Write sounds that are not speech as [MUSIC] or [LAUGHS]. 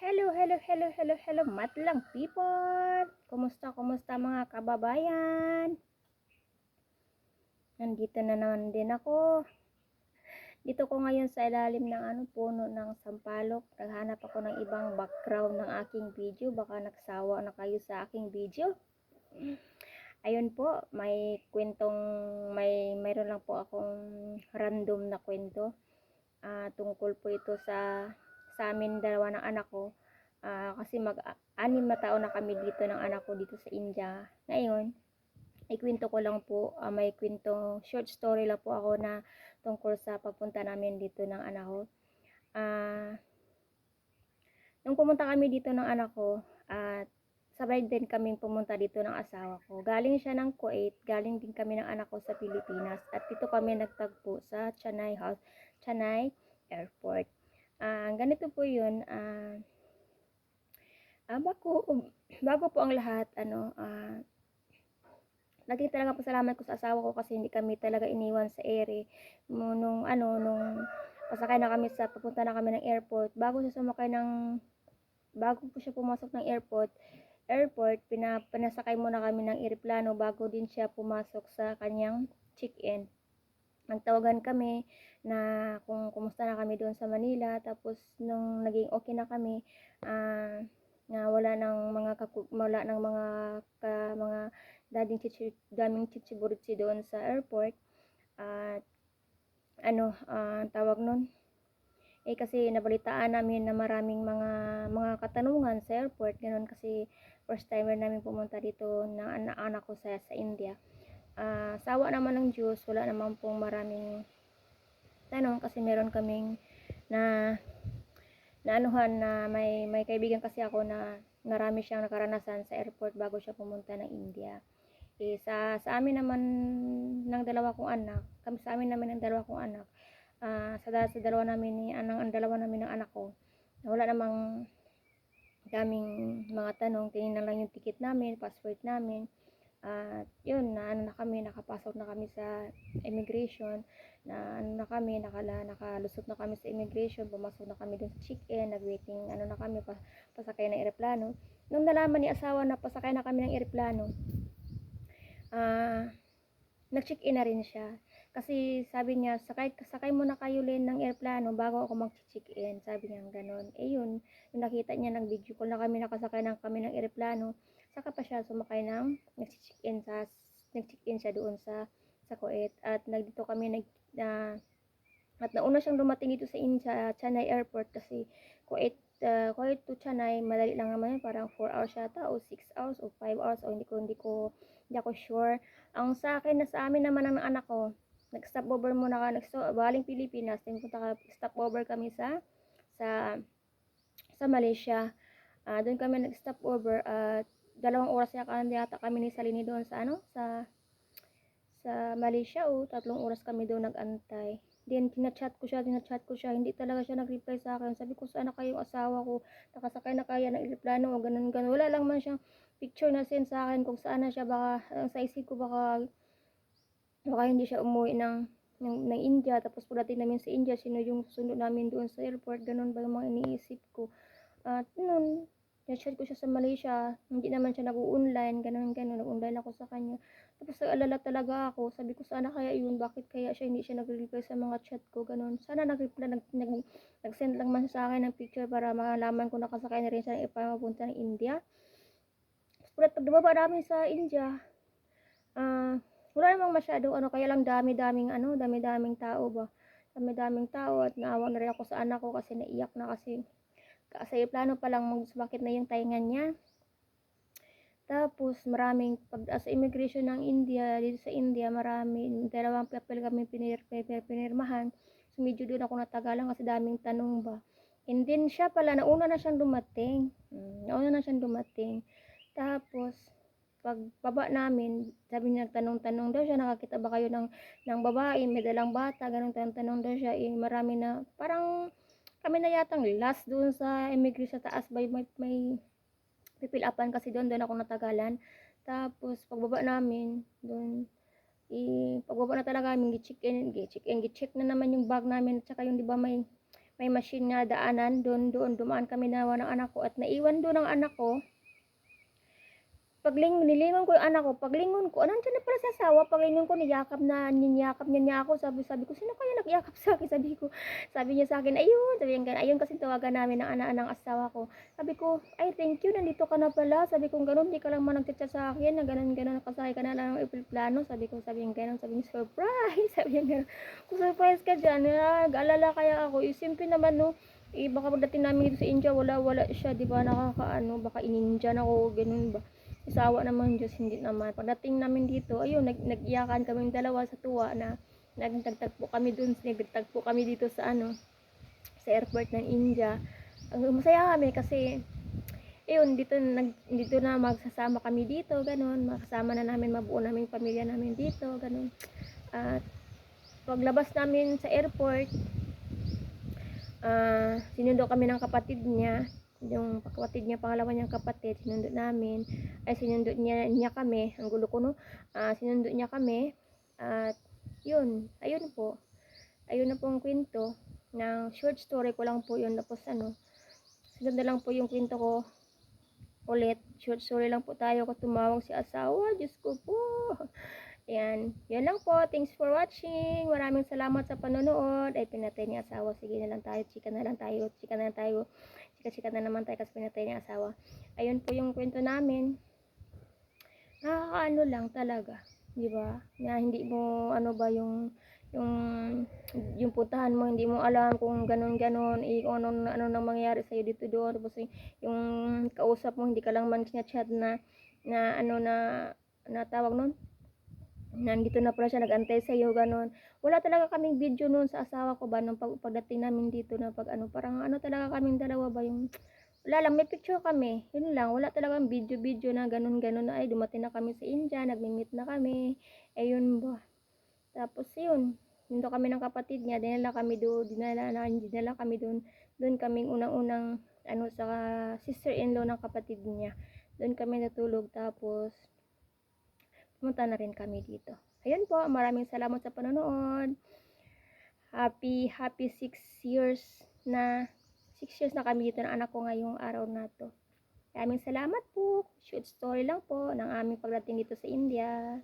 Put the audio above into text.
Hello, hello, hello, hello, hello, matlang people! Kumusta, kumusta mga kababayan? Nandito na naman din ako. Dito ko ngayon sa ilalim ng ano, puno ng sampalok. Naghanap ako ng ibang background ng aking video. Baka nagsawa na kayo sa aking video. Ayun po, may kwentong, may, mayroon lang po akong random na kwento. Ah, tungkol po ito sa sa amin dalawa ng anak ko. Ah, kasi mag-anim na taon na kami dito ng anak ko dito sa India. Ngayon, ikwento ko lang po, ah, may kwento, short story lang po ako na tungkol sa pagpunta namin dito ng anak ko. Ah, nung pumunta kami dito ng anak ko, at sabay din kaming pumunta dito ng asawa ko. Galing siya ng Kuwait, galing din kami ng anak ko sa Pilipinas. At dito kami nagtagpo sa Chanai House, Chanai Airport. Ah, ganito po 'yun. Ah, ah, bago, bago po ang lahat, ano, ah, lagi talaga pasalamat ko sa asawa ko kasi hindi kami talaga iniwan sa ere. Nung, ano, nung pasakay na kami sa, papunta na kami ng airport, bago siya sumakay ng, bago po siya pumasok ng airport, airport, pina, pinasakay muna kami ng eroplano bago din siya pumasok sa kanyang check-in. Nagtawagan kami na kung kumusta na kami doon sa Manila, tapos nung naging okay na kami, ah, na wala ng mga kaku- wala ng mga ka, mga dading chichi, daming chichiburitsi doon sa airport. At ano ah, tawag nun? Eh kasi nabalitaan namin na maraming mga mga katanungan sa airport. Ganun kasi first timer namin pumunta dito na anak ko sa sa India Ah, sawa naman ng Diyos wala naman pong maraming tanong kasi meron kaming na naanuhan na may may kaibigan kasi ako na marami siyang nakaranasan sa airport bago siya pumunta ng India. Eh, sa, sa amin naman ng dalawa kong anak, kami sa amin naman ng dalawa kong anak, ah, sa, sa dalawa namin ni anang ang dalawa namin ng anak ko, wala namang daming mga tanong, tinignan lang yung ticket namin, passport namin, at yun, na ano na kami, nakapasok na kami sa immigration, na ano na kami, nakala, nakalusot na kami sa immigration, pumasok na kami dun sa check-in, nag-waiting, ano na kami, pa, pasakay ng eroplano. Nung nalaman ni asawa na pasakay na kami ng eroplano, ah, nag-check-in na rin siya. Kasi sabi niya, sakay, sakay muna kayo Len ng eroplano bago ako mag-check-in. Sabi niya gano'n. Eh yun, yung nakita niya ng video call na kami nakasakay ng kami ng eroplano, saka pa siya sumakay ng nag-check-in sa nag-check-in siya doon sa sa Kuwait. At nagdito kami nag na at nauna siyang dumating dito sa India, Chanai Airport kasi Kuwait uh, Kuwait to Chanai madali lang naman yun. Parang 4 hours yata o 6 hours o 5 hours o hindi ko hindi ko hindi ako sure. Ang sa akin na sa amin naman ng anak ko. Nag-stop over muna ka nag baling Pilipinas then punta ka stop over kami sa sa sa Malaysia. Ah, doon kami nag-stop over at dalawang oras yata, yata kami ni Salini doon sa ano sa sa Malaysia o tatlong oras kami doon nag-antay. Then tinachat ko siya, tinachat ko siya, hindi talaga siya nag-reply sa akin. Sabi ko saan na kayo asawa ko, nakasakay na kaya ng eroplano o ganun ganun. Wala lang man siyang picture na send sa akin kung saan na siya. Baka sa isip ko baka baka hindi siya umuwi ng ng, ng India. Tapos pagdating namin sa India sino yung susunod namin doon sa airport? Ganun ba yung mga iniisip ko? At noon chat ko siya sa Malaysia. Hindi naman siya nag-online ganun ganun. Nag-online ako sa kanya. Tapos nag-alala talaga ako. Sabi ko sana kaya yun. Bakit kaya siya hindi siya nag-reply sa mga chat ko? Ganun. Sana nag-reply nag, nag, nag-send lang man sa akin ng picture para malaman ko nakasakay na rin siya ng ipapunta ng India. Tapos pag dumaba namin sa India ah wala namang masyado ano kaya lang dami-daming ano dami-daming tao ba? Dami-daming tao at naawa na rin ako sa anak ko kasi naiyak na kasi sa plano pa lang magsumakit na yung tainga niya. Tapos maraming pag sa immigration ng India dito sa India maraming dalawang papel kami pinir, pinir, pinirmahan. So medyo doon ako natagalan kasi daming tanong ba. And then siya pala nauna na siyang dumating. Hmm, nauna na siyang dumating. Tapos pag baba namin, sabi niya tanong-tanong daw siya, nakakita ba kayo ng, ng babae, may dalang bata, ganun tanong-tanong daw siya, eh, marami na, parang kami na yatang last doon sa immigration sa taas, may, may, may pipil upan kasi doon, doon ako natagalan. Tapos, pagbaba namin, doon, eh, pagbaba na talaga namin, gi-check in, gi-check in, gi-check na naman yung bag namin, at saka yung, di ba, may, may machine na daanan, doon, doon, dumaan kami nawa ng anak ko, at naiwan doon ang anak ko, pagling nilingon ko yung anak ko, paglingon ko, nandiyan na pala sa asawa, paglingon ko, niyakap na, niyakap niya niya ako, sabi, sabi ko, sino kaya nagyakap sa akin, [LAUGHS] sabi ko, sabi niya sa akin, ayun, sabi niya, ayun kasi tawagan namin ng anak ng asawa ko, sabi ko, ay, thank you, nandito ka na pala, sabi ko, ganun, di ka lang man nagchat sa akin, na ganun, ganun, nakasakay ka na lang ng plano, sabi ko, sabi niya, ganun, sabi niya, surprise, [LAUGHS] sabi niya, ganun, kung surprise ka dyan, nag-alala kaya ako, eh, simple naman, no, eh, baka pagdating namin dito sa India, wala, wala siya, di ba, nakakaano, baka ininja na ako, ganun ba, Isawa naman Diyos, hindi naman. Pagdating namin dito, ayun, nag nag-iyakan kami dalawa sa tuwa na nagtagtagpo kami dun, nagtagpo kami dito sa ano, sa airport ng India. Ang masaya kami kasi, ayun, dito, nag, dito na magsasama kami dito, ganun, makasama na namin, mabuo namin pamilya namin dito, ganun. At, paglabas namin sa airport, ah, sinundo kami ng kapatid niya, yung kapatid niya, pangalawa niyang kapatid, sinundo namin, ay sinundo niya, niya kami, ang gulo ko no, Ah, sinundo niya kami, at yun, ayun po, ayun na po ang kwento, ng short story ko lang po yun, tapos ano, na lang po yung kwento ko, ulit, short story lang po tayo, kung tumawag si asawa, Diyos ko po, Ayan, yun lang po. Thanks for watching. Maraming salamat sa panonood. Ay, pinatay ni asawa. Sige na lang tayo. Chika na lang tayo. Chika na lang tayo. Chika-chika na naman tayo kasi pinatay ni asawa. Ayun po yung kwento namin. Nakakaano lang talaga. Di ba? Na hindi mo, ano ba yung, yung, yung puntahan mo, hindi mo alam kung ganun ganon eh, kung ano, ano nang mangyayari sa'yo dito doon. Tapos yung, yung kausap mo, hindi ka lang man chat na, na ano na, na tawag nun? Nandito na pala siya, nag-antay sa iyo, ganun. Wala talaga kaming video noon sa asawa ko ba, nung pag, pagdating namin dito na pag ano, parang ano talaga kaming dalawa ba yung, wala lang, may picture kami, yun lang, wala talagang video-video na ganun-ganun na, ay, dumating na kami sa India, nagmi-meet na kami, ayun ba. Tapos yun, nando kami ng kapatid niya, dinala kami doon, dinala, na, dinala kami doon, doon kaming unang-unang, ano, sa sister-in-law ng kapatid niya. Doon kami natulog, tapos, pumunta na rin kami dito. Ayun po, maraming salamat sa panonood. Happy, happy 6 years na, 6 years na kami dito ng anak ko ngayong araw na to. Maraming salamat po. Shoot story lang po ng aming pagdating dito sa India.